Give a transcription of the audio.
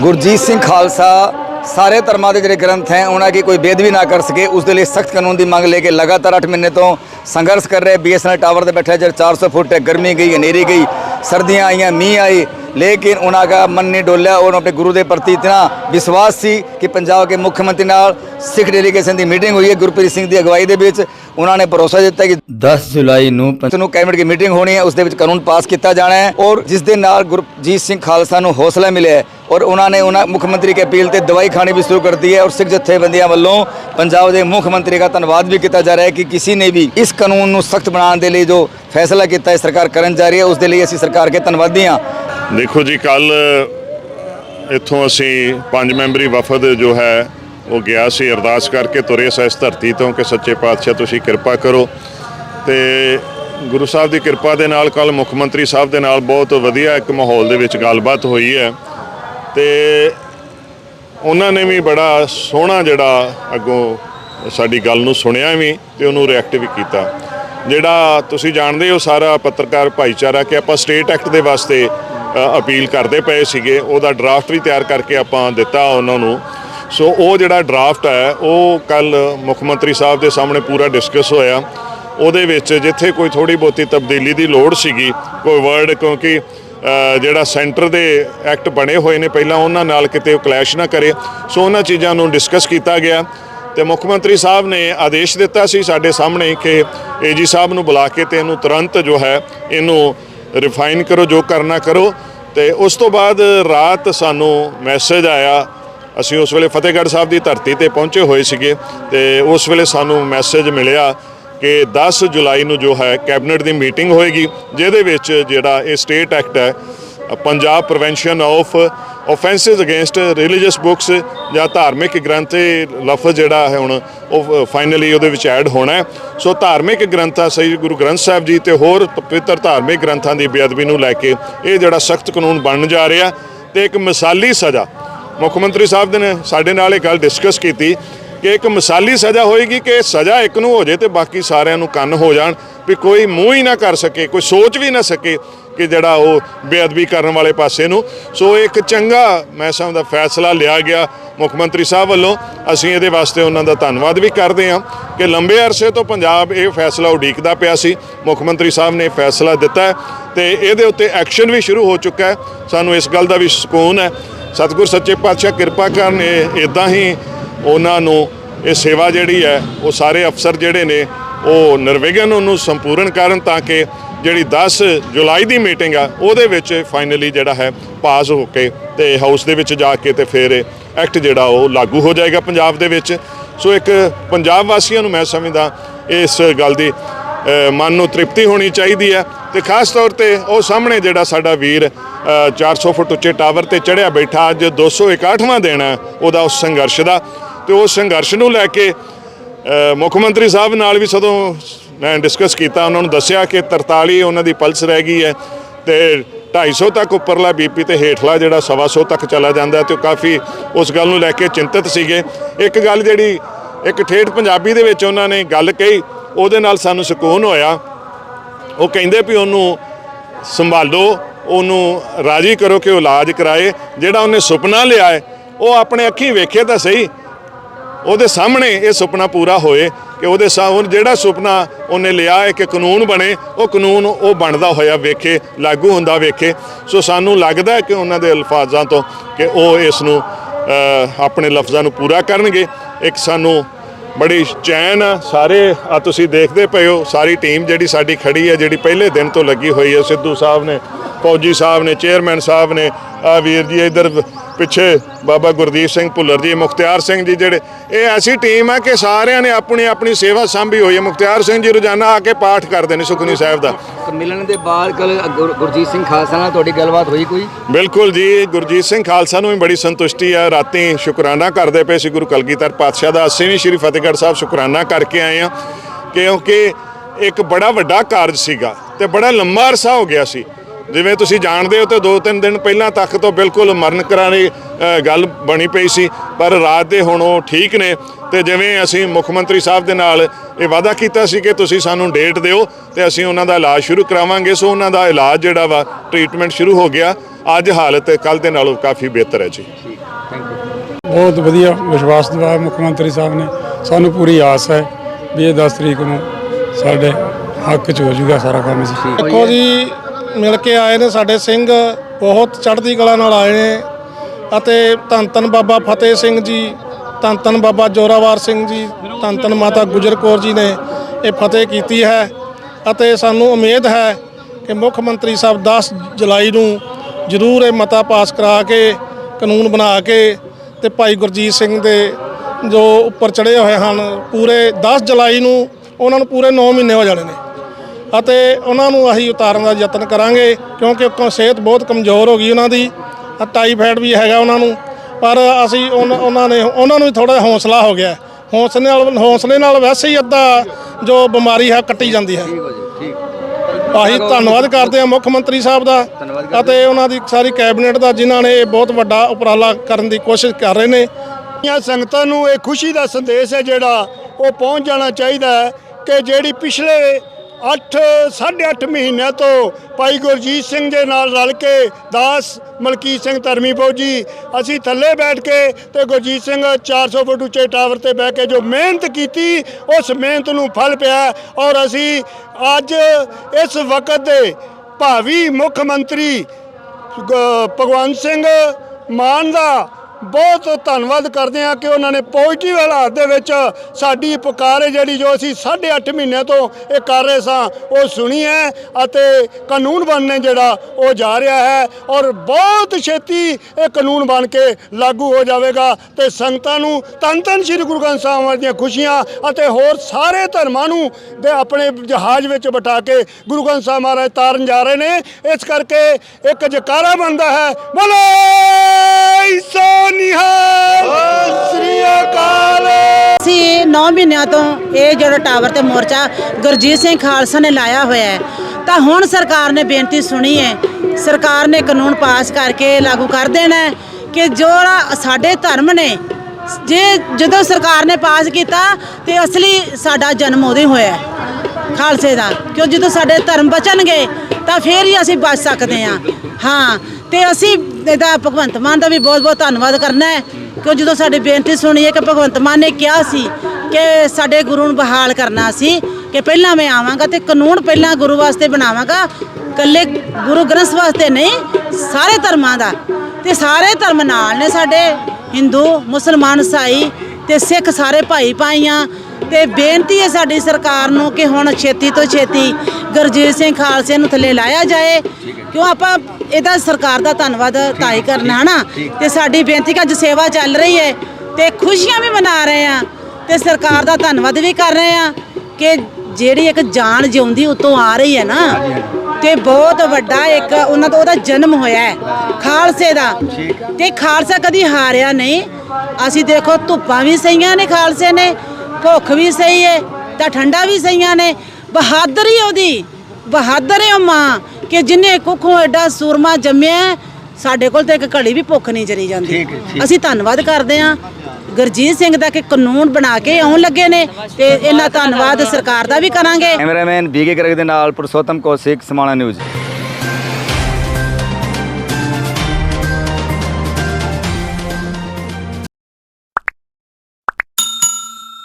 ਗੁਰਜੀਤ ਸਿੰਘ ਖਾਲਸਾ, ਸਾਰੇ ਧਰਮਾਂ ਦੇ ਜਿਹੜੇ ਗ੍ਰੰਥ ਹੈ, ਉਹਨਾਂ ਦੀ ਕੋਈ ਬੇਦਬੀ ਨਾ ਕਰ ਸਕੇ, ਉਸ ਦੇ ਲਈ ਸਖਤ ਕਾਨੂੰਨ ਦੀ ਮੰਗ ਲੈ ਕੇ ਲਗਾਤਾਰ 8 ਮਹੀਨੇ ਤੋਂ ਸੰਘਰਸ਼ ਕਰ ਰਹੇ ਬੀਐਸਐਨਐਲ ਟਾਵਰ ਤੇ ਬੈਠੇ ਜਦ 400 ਫੁੱਟ ਗਰਮੀ ਗਈ, ਹਨੇਰੀ ਗਈ, ਸਰਦੀਆਂ ਆਈਆਂ, ਮੀਂਹ ਆਈ ਲੇਕਿਨ ਉਹਨਾਂ ਦਾ ਮਨ ਨਹੀਂ ਡੋਲਿਆ, ਉਹਨਾਂ ਆਪਣੇ ਗੁਰੂ ਦੇ ਪ੍ਰਤੀ ਇਤਨਾ ਵਿਸ਼ਵਾਸ ਸੀ ਕਿ ਪੰਜਾਬ ਦੇ ਮੁੱਖ ਮੰਤਰੀ ਨਾਲ ਸਿੱਖ ਡੈਲੀਗੇਸ਼ਨ ਦੀ ਮੀਟਿੰਗ ਹੋਈ ਹੈ, ਗੁਰਪ੍ਰੀਤ ਸਿੰਘ ਦੀ ਅਗਵਾਈ ਦੇ ਵਿੱਚ, ਉਹਨਾਂ ਨੇ ਭਰੋਸਾ ਦਿੱਤਾ ਕਿ 10 ਜੁਲਾਈ ਨੂੰ ਪੰਚ ਨੂੰ ਕੈਬਨਿਟ ਦੀ ਮੀਟਿੰਗ ਹੋਣੀ ਹੈ, ਉਸ ਦੇ ਵਿੱਚ ਕਾਨੂੰਨ ਪਾਸ ਕੀਤਾ ਜਾਣਾ ਹੈ ਔਰ ਜਿਸ ਦੇ ਨਾਲ ਗੁਰਜੀਤ ਸਿੰਘ ਖਾਲਸਾ ਨੂੰ ਹੌਸਲਾ ਮਿਲਿਆ ਹੈ। ਔਰ ਉਹਨਾਂ ਨੇ ਉਹਨਾਂ ਮੁੱਖ ਮੰਤਰੀ ਕੇ ਅਪੀਲ ਤੇ ਦਵਾਈ ਖਾਣੀ ਵੀ ਸ਼ੁਰੂ ਕਰਤੀ ਹੈ ਔਰ ਸਿੱਖ ਜਥੇਬੰਦੀਆਂ ਵੱਲੋਂ ਪੰਜਾਬ ਦੇ ਮੁੱਖ ਮੰਤਰੀ ਦਾ ਧੰਨਵਾਦ ਵੀ ਕੀਤਾ ਜਾ ਰਿਹਾ ਹੈ ਕਿ ਕਿਸੇ ਨੇ ਵੀ ਇਸ ਕਾਨੂੰਨ ਨੂੰ ਸਖਤ ਬਣਾਉਣ ਦੇ ਲਈ ਜੋ ਫੈਸਲਾ ਕੀਤਾ ਹੈ ਸਰਕਾਰ ਕਰਨ ਜਾ ਰਹੀ ਹੈ, ਉਸ ਦੇ ਲਈ ਅਸੀਂ ਸਰਕਾਰ ਕੇ ਧੰਨਵਾਦੀ ਹਾਂ। ਦੇਖੋ ਜੀ ਕੱਲ ਇੱਥੋਂ ਅਸੀਂ ਪੰਜ ਮੈਂਬਰੀ ਵਫਦ ਜੋ ਹੈ, ਉਹ ਗਿਆ ਸੀ ਅਰਦਾਸ ਕਰਕੇ ਤੁਰੇ ਸਾਂ ਇਸ ਧਰਤੀ ਤੋਂ ਕਿ ਸੱਚੇ ਪਾਤਸ਼ਾਹ ਤੁਸੀਂ ਕਿਰਪਾ ਕਰੋ। ਤੇ ਗੁਰੂ ਸਾਹਿਬ ਦੀ ਕਿਰਪਾ ਦੇ ਨਾਲ ਕੱਲ ਮੁੱਖ ਮੰਤਰੀ ਸਾਹਿਬ ਦੇ ਨਾਲ ਬਹੁਤ ਵਧੀਆ ਇੱਕ ਮਾਹੌਲ ਦੇ ਵਿੱਚ ਗੱਲਬਾਤ ਹੋਈ ਹੈ। ਤੇ ਉਹਨਾਂ ਨੇ ਵੀ ਬੜਾ ਸੋਹਣਾ ਜਿਹੜਾ ਅੱਗੋਂ ਸਾਡੀ ਗੱਲ ਨੂੰ ਸੁਣਿਆ ਵੀ ਤੇ ਉਹਨੂੰ ਰਿਐਕਟ ਵੀ ਕੀਤਾ। ਜਿਹੜਾ ਤੁਸੀਂ ਜਾਣਦੇ ਹੋ ਸਾਰਾ ਪੱਤਰਕਾਰ ਭਾਈਚਾਰਾ ਕਿ ਆਪਾਂ ਸਟੇਟ ਐਕਟ ਦੇ ਵਾਸਤੇ ਅਪੀਲ ਕਰਦੇ ਪਏ ਸੀਗੇ, ਉਹਦਾ ਡਰਾਫਟ ਵੀ ਤਿਆਰ ਕਰਕੇ ਆਪਾਂ ਦਿੱਤਾ ਉਹਨਾਂ ਨੂੰ। ਸੋ ਉਹ ਜਿਹੜਾ ਡਰਾਫਟ ਹੈ, ਉਹ ਕੱਲ ਮੁੱਖ ਮੰਤਰੀ ਸਾਹਿਬ ਦੇ ਸਾਹਮਣੇ ਪੂਰਾ ਡਿਸਕਸ ਹੋਇਆ। ਉਹਦੇ ਵਿੱਚ ਜਿੱਥੇ ਕੋਈ ਥੋੜੀ ਬਹੁਤੀ ਤਬਦੀਲੀ ਦੀ ਲੋੜ ਸੀਗੀ, ਕੋਈ ਵਰਡ ਕਿਉਂਕਿ ਜਿਹੜਾ ਸੈਂਟਰ ਦੇ ਐਕਟ ਬਣੇ ਹੋਏ ਨੇ, ਪਹਿਲਾਂ ਉਹਨਾਂ ਨਾਲ ਕਿਤੇ ਕਲੈਸ਼ ਨਾ ਕਰੇ। ਸੋ ਉਹਨਾਂ ਚੀਜ਼ਾਂ ਨੂੰ ਡਿਸਕਸ ਕੀਤਾ ਗਿਆ ਤੇ ਮੁੱਖ ਮੰਤਰੀ ਸਾਹਿਬ ਨੇ ਆਦੇਸ਼ ਦਿੱਤਾ ਸੀ ਸਾਡੇ ਸਾਹਮਣੇ ਕਿ ਏਜੀ ਸਾਹਿਬ ਨੂੰ ਬੁਲਾ ਕੇ ਤੇ ਇਹਨੂੰ ਤੁਰੰਤ ਜੋ ਹੈ, ਇਹਨੂੰ ਰਿਫਾਈਨ ਕਰੋ, ਜੋ ਕਰਨਾ ਕਰੋ। ਤੇ ਉਸ ਤੋਂ ਬਾਅਦ ਰਾਤ ਸਾਨੂੰ ਮੈਸੇਜ ਆਇਆ, ਅਸੀਂ ਉਸ ਵੇਲੇ ਫਤਿਹਗੜ੍ਹ ਸਾਹਿਬ ਦੀ ਧਰਤੀ ਤੇ ਪਹੁੰਚੇ ਹੋਏ ਸੀਗੇ ਤੇ ਉਸ ਵੇਲੇ ਸਾਨੂੰ ਮੈਸੇਜ ਮਿਲਿਆ ਕਿ 10 ਜੁਲਾਈ ਨੂੰ ਜੋ ਹੈ ਕੈਬਨਿਟ ਦੀ ਮੀਟਿੰਗ ਹੋਏਗੀ, ਜਿਹਦੇ ਵਿੱਚ ਜਿਹੜਾ ਇਹ ਸਟੇਟ ਐਕਟ ਹੈ, Punjab prevention of offences against religious books ਜਾਂ ਧਾਰਮਿਕ ਗ੍ਰੰਥ ਲਫ਼ਜ਼ ਜਿਹੜਾ ਹੈ ਹੁਣ ਉਹ ਫਾਈਨਲੀ ਉਹਦੇ ਵਿੱਚ ਐਡ ਹੋਣਾ ਹੈ। ਸੋ ਧਾਰਮਿਕ ਗ੍ਰੰਥਾਂ, ਸ੍ਰੀ ਗੁਰੂ ਗ੍ਰੰਥ ਸਾਹਿਬ ਜੀ ਤੇ ਹੋਰ ਪਵਿੱਤਰ ਧਾਰਮਿਕ ਗ੍ਰੰਥਾਂ ਦੀ ਬੇਅਦਬੀ ਨੂੰ ਲੈ ਕੇ ਇਹ ਜਿਹੜਾ ਸਖਤ ਕਾਨੂੰਨ ਬਣਨ ਜਾ ਰਿਹਾ ਤੇ ਇੱਕ ਮਿਸਾਲੀ ਸਜ਼ਾ ਮੁੱਖ ਮੰਤਰੀ ਸਾਹਿਬ ਨੇ ਸਾਡੇ ਨਾਲ ਇਹ ਗੱਲ ਡਿਸਕਸ ਕੀਤੀ ਕਿ ਇੱਕ ਮਿਸਾਲੀ ਸਜ਼ਾ ਹੋਏਗੀ ਕਿ ਸਜ਼ਾ ਇੱਕ ਨੂੰ ਹੋ ਜੇ ਤੇ ਬਾਕੀ ਸਾਰਿਆਂ ਨੂੰ ਕੰਨ ਹੋ ਜਾਣ ਵੀ ਕੋਈ ਮੂੰਹ ਹੀ ਨਾ ਕਰ ਸਕੇ, ਕੋਈ ਸੋਚ ਵੀ ਨਾ ਸਕੇ ਕਿ ਜਿਹੜਾ ਉਹ ਬੇਅਦਬੀ ਕਰਨ ਵਾਲੇ ਪਾਸੇ ਨੂੰ। ਸੋ ਇੱਕ ਚੰਗਾ, ਮੈਂ ਸਮਝਦਾ ਫੈਸਲਾ ਲਿਆ ਗਿਆ ਮੁੱਖ ਮੰਤਰੀ ਸਾਹਿਬ ਵੱਲੋਂ। ਅਸੀਂ ਇਹਦੇ ਵਾਸਤੇ ਉਹਨਾਂ ਦਾ ਧੰਨਵਾਦ ਵੀ ਕਰਦੇ ਹਾਂ ਕਿ ਲੰਬੇ ਅਰਸੇ ਤੋਂ ਪੰਜਾਬ ਇਹ ਫੈਸਲਾ ਉਡੀਕਦਾ ਪਿਆ ਸੀ। ਮੁੱਖ ਮੰਤਰੀ ਸਾਹਿਬ ਨੇ ਫੈਸਲਾ ਦਿੱਤਾ ਹੈ ਤੇ ਇਹਦੇ ਉੱਤੇ ਐਕਸ਼ਨ ਵੀ ਸ਼ੁਰੂ ਹੋ ਚੁੱਕਾ ਹੈ। ਸਾਨੂੰ ਇਸ ਗੱਲ ਦਾ ਵੀ ਸਕੂਨ ਹੈ। ਸਤਿਗੁਰ ਸੱਚੇ ਪਾਤਸ਼ਾਹ ਕਿਰਪਾ ਕਰਨ, ਇਹ ਇਦਾਂ ਹੀ ਉਹਨਾਂ ਨੂੰ ਇਹ ਸੇਵਾ ਜਿਹੜੀ ਹੈ ਉਹ ਸਾਰੇ ਅਫਸਰ ਜਿਹੜੇ ਨੇ ਉਹ ਨਿਰਵਿਘਨ ਉਹਨੂੰ ਸੰਪੂਰਨ ਕਰਨ ਤਾਂ ਕਿ ਜਿਹੜੀ 10 ਜੁਲਾਈ ਦੀ ਮੀਟਿੰਗ ਆ ਉਹਦੇ ਵਿੱਚ ਫਾਈਨਲੀ ਜਿਹੜਾ ਹੈ ਪਾਸ ਹੋ ਕੇ ਤੇ ਹਾਊਸ ਦੇ ਵਿੱਚ ਜਾ ਕੇ ਤੇ ਫਿਰ ਐਕਟ ਜਿਹੜਾ ਉਹ ਲਾਗੂ ਹੋ ਜਾਏਗਾ ਪੰਜਾਬ ਦੇ ਵਿੱਚ। ਸੋ ਇੱਕ ਪੰਜਾਬ ਵਾਸੀਆਂ ਨੂੰ ਮੈਂ ਸਮਝਦਾ ਇਸ ਗੱਲ ਦੀ ਮਨ ਨੂੰ ਤ੍ਰਿਪਤੀ ਹੋਣੀ ਚਾਹੀਦੀ ਹੈ ਤੇ ਖਾਸ ਤੌਰ ਤੇ ਉਹ ਸਾਹਮਣੇ ਜਿਹੜਾ ਸਾਡਾ ਵੀਰ ਅ, 400 ਫੁੱਟ ਉੱਚੇ ਟਾਵਰ ਤੇ ਚੜਿਆ ਬੈਠਾ ਅੱਜ 261ਵਾਂ ਦਿਨ ਹੈ ਉਹਦਾ ਉਸ ਸੰਘਰਸ਼ ਦਾ। ਤੇ ਉਸ ਸੰਘਰਸ਼ ਨੂੰ ਲੈ ਕੇ ਮੁੱਖ ਮੰਤਰੀ ਸਾਹਿਬ ਨਾਲ ਵੀ ਸਦੋਂ ਮੈਂ ਡਿਸਕਸ ਕੀਤਾ, ਉਹਨਾਂ ਨੂੰ ਦੱਸਿਆ ਕਿ 43 ਉਹਨਾਂ ਦੀ ਪਲਸ ਰਹਿ ਗਈ ਹੈ ਤੇ 250 ਤੱਕ ਉੱਪਰਲਾ ਬੀਪੀ ਤੇ ਹੇਠਲਾ ਜਿਹੜਾ 125 ਤੱਕ ਚਲਾ ਜਾਂਦਾ ਹੈ ਤੇ ਉਹ ਕਾਫੀ ਉਸ ਗੱਲ ਨੂੰ ਲੈ ਕੇ ਚਿੰਤਤ ਸੀਗੇ। ਇੱਕ ਗੱਲ ਜਿਹੜੀ, ਇੱਕ ਠੇਠ ਪੰਜਾਬੀ ਦੇ ਵਿੱਚ ਉਹਨਾਂ ਨੇ ਗੱਲ ਕਹੀ, ਉਹਦੇ ਨਾਲ ਸਾਨੂੰ ਸਕੂਨ ਹੋਇਆ। ਉਹ ਕਹਿੰਦੇ ਵੀ ਉਹਨੂੰ ਸੰਭਾਲੋ, ਉਹਨੂੰ ਰਾਜੀ ਕਰੋ ਕਿ ਉਹ ਇਲਾਜ ਕਰਾਏ, ਜਿਹੜਾ ਉਹਨੇ ਸੁਪਨਾ ਲਿਆ ਹੈ, ਉਹ ਆਪਣੇ ਅੱਖੀਂ ਵੇਖੇ ਤਾਂ ਸਹੀ ਉਹਦੇ ਸਾਹਮਣੇ ਇਹ ਸੁਪਨਾ ਪੂਰਾ ਹੋਏ ਕਿ ਉਹਦੇ ਸਾਹਮਣੇ ਜਿਹੜਾ ਸੁਪਨਾ ਉਹਨੇ ਲਿਆ ਹੈ ਕਿ ਕਾਨੂੰਨ ਬਣੇ, ਉਹ ਕਾਨੂੰਨ ਉਹ ਬਣਦਾ ਹੋਇਆ ਵੇਖੇ, ਲਾਗੂ ਹੁੰਦਾ ਵੇਖੇ। ਸੋ ਸਾਨੂੰ ਲੱਗਦਾ ਹੈ ਕਿ ਉਹਨਾਂ ਦੇ ਅਲਫਾਜ਼ਾਂ ਤੋਂ ਕਿ ਉਹ ਇਸ ਨੂੰ ਆਪਣੇ ਲਫ਼ਜ਼ਾਂ ਨੂੰ ਪੂਰਾ ਕਰਨਗੇ। ਇੱਕ ਸਾਨੂੰ ਬੜੀ ਚੈਨ ਆ, ਸਾਰੇ ਆ ਤੁਸੀਂ ਦੇਖਦੇ ਪਏ ਹੋ, ਸਾਰੀ ਟੀਮ ਜਿਹੜੀ ਸਾਡੀ ਖੜੀ ਹੈ, ਜਿਹੜੀ ਪਹਿਲੇ ਦਿਨ ਤੋਂ ਲੱਗੀ ਹੋਈ ਹੈ, ਸਿੱਧੂ ਸਾਹਿਬ ਨੇ ਫੌਜੀ ਸਾਹਿਬ ਨੇ ਚੇਅਰਮੈਨ ਸਾਹਿਬ ਨੇ ਆ ਵੀਰ ਜੀ ਇਧਰ ਪਿੱਛੇ ਬਾਬਾ ਗੁਰਦੀਪ ਸਿੰਘ ਭੁੱਲਰ ਜੀ ਮੁਖਤਿਆਰ ਸਿੰਘ ਜੀ ਜਿਹੜੇ ਇਹ ਐਸੀ ਟੀਮ ਹੈ ਕਿ ਸਾਰਿਆਂ ਨੇ ਆਪਣੀ ਆਪਣੀ ਸੇਵਾ ਸੰਭੀ ਹੋਈ ਹੈ। ਮੁਖਤਿਆਰ ਸਿੰਘ ਜੀ ਰੋਜ਼ਾਨਾ ਆ ਕੇ ਪਾਠ ਕਰਦੇ ਨੇ ਸੁਖਨੀ ਸਾਹਿਬ ਦਾ। ਮਿਲਣ ਦੇ ਬਾਅਦ ਕੱਲ ਗੁਰਜੀਤ ਸਿੰਘ ਖਾਲਸਾ ਨਾਲ ਤੁਹਾਡੀ ਗੱਲਬਾਤ ਹੋਈ ਕੋਈ? ਬਿਲਕੁਲ ਜੀ ਗੁਰਜੀਤ ਸਿੰਘ ਖਾਲਸਾ ਨੂੰ ਵੀ ਬੜੀ ਸੰਤੁਸ਼ਟੀ ਹੈ ਰਾਤੀ ਸ਼ੁਕਰਾਨਾ ਕਰਦੇ ਪਏ ਸੀ ਗੁਰੂ ਕਲਗੀਧਰ ਪਾਤਸ਼ਾਹ ਦਾ। ਅਸੀਂ ਵੀ ਸ਼੍ਰੀ ਫਤਿਹਗੜ੍ਹ ਸਾਹਿਬ ਸ਼ੁਕਰਾਨਾ ਕਰਕੇ ਆਏ ਹਾਂ ਕਿਉਂਕਿ ਇੱਕ ਬੜਾ ਵੱਡਾ ਕਾਰਜ ਸੀਗਾ ਤੇ ਬੜਾ ਲੰਮਾ ਅਰਸਾ ਹੋ ਗਿਆ ਸੀ। ਜਿਵੇਂ ਤੁਸੀਂ ਜਾਣਦੇ ਹੋ ਤੇ ਦੋ ਤਿੰਨ ਦਿਨ ਪਹਿਲਾਂ ਤੱਕ ਤੋਂ ਬਿਲਕੁਲ ਮਰਨ ਕਰਾਣੇ ਗੱਲ ਬਣੀ ਪਈ ਸੀ ਪਰ ਰਾਤ ਦੇ ਹੁਣ ਉਹ ਠੀਕ ਨੇ ਤੇ ਜਿਵੇਂ ਅਸੀਂ ਮੁੱਖ ਮੰਤਰੀ ਸਾਹਿਬ ਦੇ ਨਾਲ ਇਹ ਵਾਅਦਾ ਕੀਤਾ ਸੀ ਕਿ ਤੁਸੀਂ ਸਾਨੂੰ ਡੇਟ ਦਿਓ ਤੇ ਅਸੀਂ ਉਹਨਾਂ ਦਾ ਇਲਾਜ ਸ਼ੁਰੂ ਕਰਾਵਾਂਗੇ ਸੋ ਉਹਨਾਂ ਦਾ ਇਲਾਜ ਜਿਹੜਾ ਵਾ ਟ੍ਰੀਟਮੈਂਟ ਸ਼ੁਰੂ ਹੋ ਗਿਆ। ਅੱਜ ਹਾਲਤ ਕੱਲ ਦੇ ਨਾਲੋਂ ਕਾਫੀ ਬਿਹਤਰ ਹੈ ਜੀ। ਬਹੁਤ ਵਧੀਆ ਵਿਸ਼ਵਾਸ ਦਿਵਾਇਆ ਮੁੱਖ ਮੰਤਰੀ ਸਾਹਿਬ ਨੇ। ਸਾਨੂੰ ਪੂਰੀ ਆਸ ਹੈ ਵੀ ਇਹ 10 ਤਰੀਕ ਨੂੰ ਸਾਡੇ ਹੱਕ 'ਚ ਹੋ ਜਾਊਗਾ ਸਾਰਾ ਕੰਮ। ਜੀ ਦੇਖੋ ਜੀ ਮਿਲ ਕੇ ਆਏ ਨੇ, ਸਾਡੇ ਸਿੰਘ ਬਹੁਤ ਚੜ੍ਹਦੀ ਕਲਾ ਨਾਲ ਆਏ ਨੇ ਅਤੇ ਧੰਨ ਧੰਨ ਬਾਬਾ ਫਤਿਹ ਸਿੰਘ ਜੀ, ਧੰਨ ਧੰਨ ਬਾਬਾ ਜੋਰਾਵਰ ਸਿੰਘ ਜੀ, ਧੰਨ ਧੰਨ ਮਾਤਾ ਗੁਜਰ ਕੌਰ ਜੀ ਨੇ ਇਹ ਫਤਿਹ ਕੀਤੀ ਹੈ ਅਤੇ ਸਾਨੂੰ ਉਮੀਦ ਹੈ ਕਿ ਮੁੱਖ ਮੰਤਰੀ ਸਾਹਿਬ 10 ਜੁਲਾਈ ਨੂੰ ਜ਼ਰੂਰ ਇਹ ਮਤਾ ਪਾਸ ਕਰਾ ਕੇ, ਕਾਨੂੰਨ ਬਣਾ ਕੇ ਤੇ ਭਾਈ ਗੁਰਜੀਤ ਸਿੰਘ ਦੇ ਜੋ ਉੱਪਰ ਚੜੇ ਹੋਏ ਹਨ, ਪੂਰੇ 10 ਜੁਲਾਈ ਨੂੰ ਉਹਨਾਂ ਨੂੰ ਪੂਰੇ 9 ਮਹੀਨੇ ਹੋ ਜਾਣੇ ਨੇ। ਅਤੇ ਉਹਨਾਂ ਨੂੰ ਅਸੀਂ ਉਤਾਰਨ ਦਾ ਯਤਨ ਕਰਾਂਗੇ ਕਿਉਂਕਿ ਉਹ ਸਿਹਤ ਬਹੁਤ ਕਮਜ਼ੋਰ ਹੋ ਗਈ ਉਹਨਾਂ ਦੀ। ਅ ਟਾਈਫਾਇਡ ਵੀ ਹੈਗਾ ਉਹਨਾਂ ਨੂੰ। ਪਰ ਅਸੀਂ ਉਹਨਾਂ ਉਹਨਾਂ ਨੇ ਉਹਨਾਂ ਨੂੰ ਥੋੜਾ ਹੌਸਲਾ ਹੋ ਗਿਆ। ਹੌਸਲੇ ਨਾਲ ਹੌਸਲੇ ਨਾਲ ਵੈਸੇ ਹੀ ਅੱਧਾ ਜੋ ਬਿਮਾਰੀ ਹੈ ਕੱਟੀ ਜਾਂਦੀ ਹੈ। ਅਸੀਂ ਧੰਨਵਾਦ ਕਰਦੇ ਹਾਂ ਮੁੱਖ ਮੰਤਰੀ ਸਾਹਿਬ ਦਾ ਅਤੇ ਉਹਨਾਂ ਦੀ ਸਾਰੀ ਕੈਬਨਿਟ ਦਾ ਜਿਨ੍ਹਾਂ ਨੇ ਇਹ ਬਹੁਤ ਵੱਡਾ ਉਪਰਾਲਾ ਕਰਨ ਦੀ ਕੋਸ਼ਿਸ਼ ਕਰ ਰਹੇ ਨੇ। ਸੰਗਤਾਂ ਨੂੰ ਇਹ ਖੁਸ਼ੀ ਦਾ ਸੰਦੇਸ਼ ਹੈ ਜਿਹੜਾ ਉਹ ਪਹੁੰਚ ਜਾਣਾ ਚਾਹੀਦਾ ਹੈ ਕਿ ਜਿਹੜੀ ਪਿਛਲੇ 8 8.5 ਮਹੀਨਿਆਂ ਤੋਂ ਭਾਈ ਗੁਰਜੀਤ ਸਿੰਘ ਦੇ ਨਾਲ ਰਲ ਕੇ ਦਾਸ ਮਲਕੀਤ ਸਿੰਘ ਧਰਮੀ ਫੌਜੀ ਅਸੀਂ ਥੱਲੇ ਬੈਠ ਕੇ ਤੇ ਗੁਰਜੀਤ ਸਿੰਘ 400 ਫੁੱਟ ਉੱਚੇ ਟਾਵਰ ਤੇ ਬਹਿ ਕੇ ਜੋ ਮਿਹਨਤ ਕੀਤੀ, ਉਸ ਮਿਹਨਤ ਨੂੰ ਫਲ ਪਿਆ ਔਰ ਅਸੀਂ ਅੱਜ ਇਸ ਵਕਤ ਦੇ ਭਾਵੀ ਮੁੱਖ ਮੰਤਰੀ ਗ- ਭਗਵੰਤ ਸਿੰਘ ਮਾਨ ਦਾ ਬਹੁਤ ਧੰਨਵਾਦ ਕਰਦੇ ਹਾਂ ਕਿ ਉਹਨਾਂ ਨੇ ਪੋਜ਼ਿਟਿਵ ਹਾਲਾਤ ਦੇ ਵਿੱਚ ਸਾਡੀ ਪੁਕਾਰ ਜਿਹੜੀ ਜੋ ਅਸੀਂ 8.5 ਮਹੀਨਿਆਂ ਤੋਂ ਇਹ ਕਰ ਰਹੇ ਸਾਂ, ਉਹ ਸੁਣੀ ਹੈ ਅਤੇ ਕਾਨੂੰਨ ਬਣਨੇ ਜਿਹੜਾ ਉਹ ਜਾ ਰਿਹਾ ਹੈ ਔਰ ਬਹੁਤ ਛੇਤੀ ਇਹ ਕਾਨੂੰਨ ਬਣ ਕੇ ਲਾਗੂ ਹੋ ਜਾਵੇਗਾ ਤੇ ਸੰਗਤਾਂ ਨੂੰ ਧੰਨ ਧੰਨ ਸ੍ਰੀ ਗੁਰੂ ਗ੍ਰੰਥ ਸਾਹਿਬ ਮਹਾਰਾਜ ਦੀਆਂ ਖੁਸ਼ੀਆਂ ਅਤੇ ਹੋਰ ਸਾਰੇ ਧਰਮਾਂ ਨੂੰ ਦੇ ਆਪਣੇ ਜਹਾਜ਼ ਵਿੱਚ ਬਿਠਾ ਕੇ ਗੁਰੂ ਗ੍ਰੰਥ ਸਾਹਿਬ ਮਹਾਰਾਜ ਤਾਰਨ ਜਾ ਰਹੇ ਨੇ। ਇਸ ਕਰਕੇ ਇੱਕ ਜਕਾਰਾ ਬਣਦਾ ਹੈ। ਬੋਲੇ! ਸੋ ਨਿਹਾਲ। ਸ੍ਰੀ ਅਕਾਲ। ਅਸੀਂ 9 ਮਹੀਨਿਆਂ ਤੋਂ ਇਹ ਜਿਹੜਾ ਟਾਵਰ ਤੇ ਮੋਰਚਾ ਗੁਰਜੀਤ ਸਿੰਘ ਖਾਲਸਾ ਨੇ ਲਾਇਆ ਹੋਇਆ ਹੈ, ਤਾਂ ਹੁਣ ਸਰਕਾਰ ਨੇ ਬੇਨਤੀ ਸੁਣੀ ਹੈ, ਸਰਕਾਰ ਨੇ ਕਾਨੂੰਨ ਪਾਸ ਕਰਕੇ ਲਾਗੂ ਕਰ ਦੇਣਾ ਹੈ ਕਿ ਜੋ ਸਾਡੇ ਧਰਮ ਨੇ, ਜੇ ਜਦੋਂ ਸਰਕਾਰ ਨੇ ਪਾਸ ਕੀਤਾ, ਤੇ ਅਸਲੀ ਸਾਡਾ ਜਨਮ ਉਹਦੇ ਹੋਇਆ ਖਾਲਸੇ ਦਾ। ਕਿਉਂ ਜਦੋਂ ਸਾਡੇ ਧਰਮ ਬਚਣਗੇ, ਤਾਂ ਫੇਰ ਹੀ ਅਸੀਂ ਬਚ ਸਕਦੇ ਹਾਂ। ਹਾਂ ਤੇ ਅਸੀਂ ਇਹਦਾ ਭਗਵੰਤ ਮਾਨ ਦਾ ਵੀ ਬਹੁਤ ਬਹੁਤ ਧੰਨਵਾਦ ਕਰਨਾ ਹੈ ਕਿਉਂ ਜਦੋਂ ਸਾਡੀ ਬੇਨਤੀ ਸੁਣੀ ਹੈ ਕਿ ਭਗਵੰਤ ਮਾਨ ਨੇ ਕਿਹਾ ਸੀ ਕਿ ਸਾਡੇ ਗੁਰੂ ਨੂੰ ਬਹਾਲ ਕਰਨਾ ਸੀ ਕਿ ਪਹਿਲਾਂ ਮੈਂ ਆਵਾਂਗਾ ਤੇ ਕਾਨੂੰਨ ਪਹਿਲਾਂ ਗੁਰੂ ਵਾਸਤੇ ਬਣਾਵਾਂਗਾ ਕੱਲੇ ਗੁਰੂ ਗ੍ਰੰਥ ਵਾਸਤੇ ਨਹੀਂ, ਸਾਰੇ ਧਰਮਾਂ ਦਾ। ਤੇ ਸਾਰੇ ਧਰਮ ਨਾਲ ਨੇ ਸਾਡੇ ਹਿੰਦੂ, ਮੁਸਲਮਾਨ, ਈਸਾਈ ਤੇ ਸਿੱਖ ਸਾਰੇ ਭਾਈ ਭਾਈਆਂ। ਤੇ ਬੇਨਤੀ ਹੈ ਸਾਡੀ ਸਰਕਾਰ ਨੂੰ ਕਿ ਹੁਣ ਛੇਤੀ ਤੋਂ ਛੇਤੀ ਗੁਰਜੀਤ ਸਿੰਘ ਖਾਲਸੇ ਨੂੰ ਥੱਲੇ ਲਾਇਆ ਜਾਏ ਕਿਉਂ ਆਪਾਂ ਇਹਦਾ ਸਰਕਾਰ ਦਾ ਧੰਨਵਾਦ ਤਾਂ ਹੀ ਕਰਨਾ ਹਨਾ? ਤੇ ਸਾਡੀ ਬੇਨਤੀ ਕਿ ਅੱਜ ਸੇਵਾ ਚੱਲ ਰਹੀ ਹੈ ਤੇ ਖੁਸ਼ੀਆਂ ਵੀ ਮਨਾ ਰਹੇ ਆ ਤੇ ਸਰਕਾਰ ਦਾ ਧੰਨਵਾਦ ਵੀ ਕਰ ਰਹੇ ਆ ਕਿ ਜਿਹੜੀ ਇੱਕ ਜਾਨ ਜਿਉਂਦੀ ਉਤੋਂ ਆ ਰਹੀ ਹੈ ਨਾ ਤੇ ਬਹੁਤ ਵੱਡਾ ਇੱਕ ਉਹਨਾਂ ਦਾ ਉਹਦਾ ਜਨਮ ਹੋਇਆ ਹੈ ਖਾਲਸੇ ਦਾ। ਤੇ ਖਾਲਸਾ ਕਦੀ ਹਾਰਿਆ ਨਹੀਂ। ਅਸੀਂ ਦੇਖੋ ਧੁੱਪਾਂ ਵੀ ਸਹੀਆਂ ਨੇ ਖਾਲਸੇ ਨੇ ਭੁੱਖ ਵੀ ਸਹੀ ਹੈ ਤਾਂ ਠੰਡਾ ਵੀ ਸਹੀਆਂ ਨੇ। ਬਹਾਦਰੀ ਉਹਦੀ ਬਹਾਦਰ ਹੈ ਉਹ ਮਾਂ। ਕਿ ਜਿਨੇ ਕੁੱਖੋਂ ਐਡਾ ਸੂਰਮਾ ਜੰਮਿਆ ਸਾਡੇ ਕੋਲ ਤੇ ਇੱਕ ਘੜੀ ਵੀ ਭੁੱਖ ਨਹੀਂ ਚਲੀ ਜਾਂਦੀ। ਅਸੀਂ ਧੰਨਵਾਦ ਕਰਦੇ ਹਾਂ। ਗੁਰਜੀਤ ਸਿੰਘ ਦਾ ਕਿ ਕਾਨੂੰਨ ਬਣਾ ਕੇ ਆਉਣ ਲੱਗੇ ਨੇ ਤੇ ਇਹਨਾਂ ਧੰਨਵਾਦ ਸਰਕਾਰ ਦਾ ਵੀ ਕਰਾਂਗੇ। ਕੈਮਰਾਮੈਨ ਬੀਕੇ ਕਰਕ ਦੇ ਨਾਲ ਪੁਰਸ਼ੋਤਮ ਕੌਸ਼ਿਕ ਸਮਾਣਾ ਨਿਊਜ਼।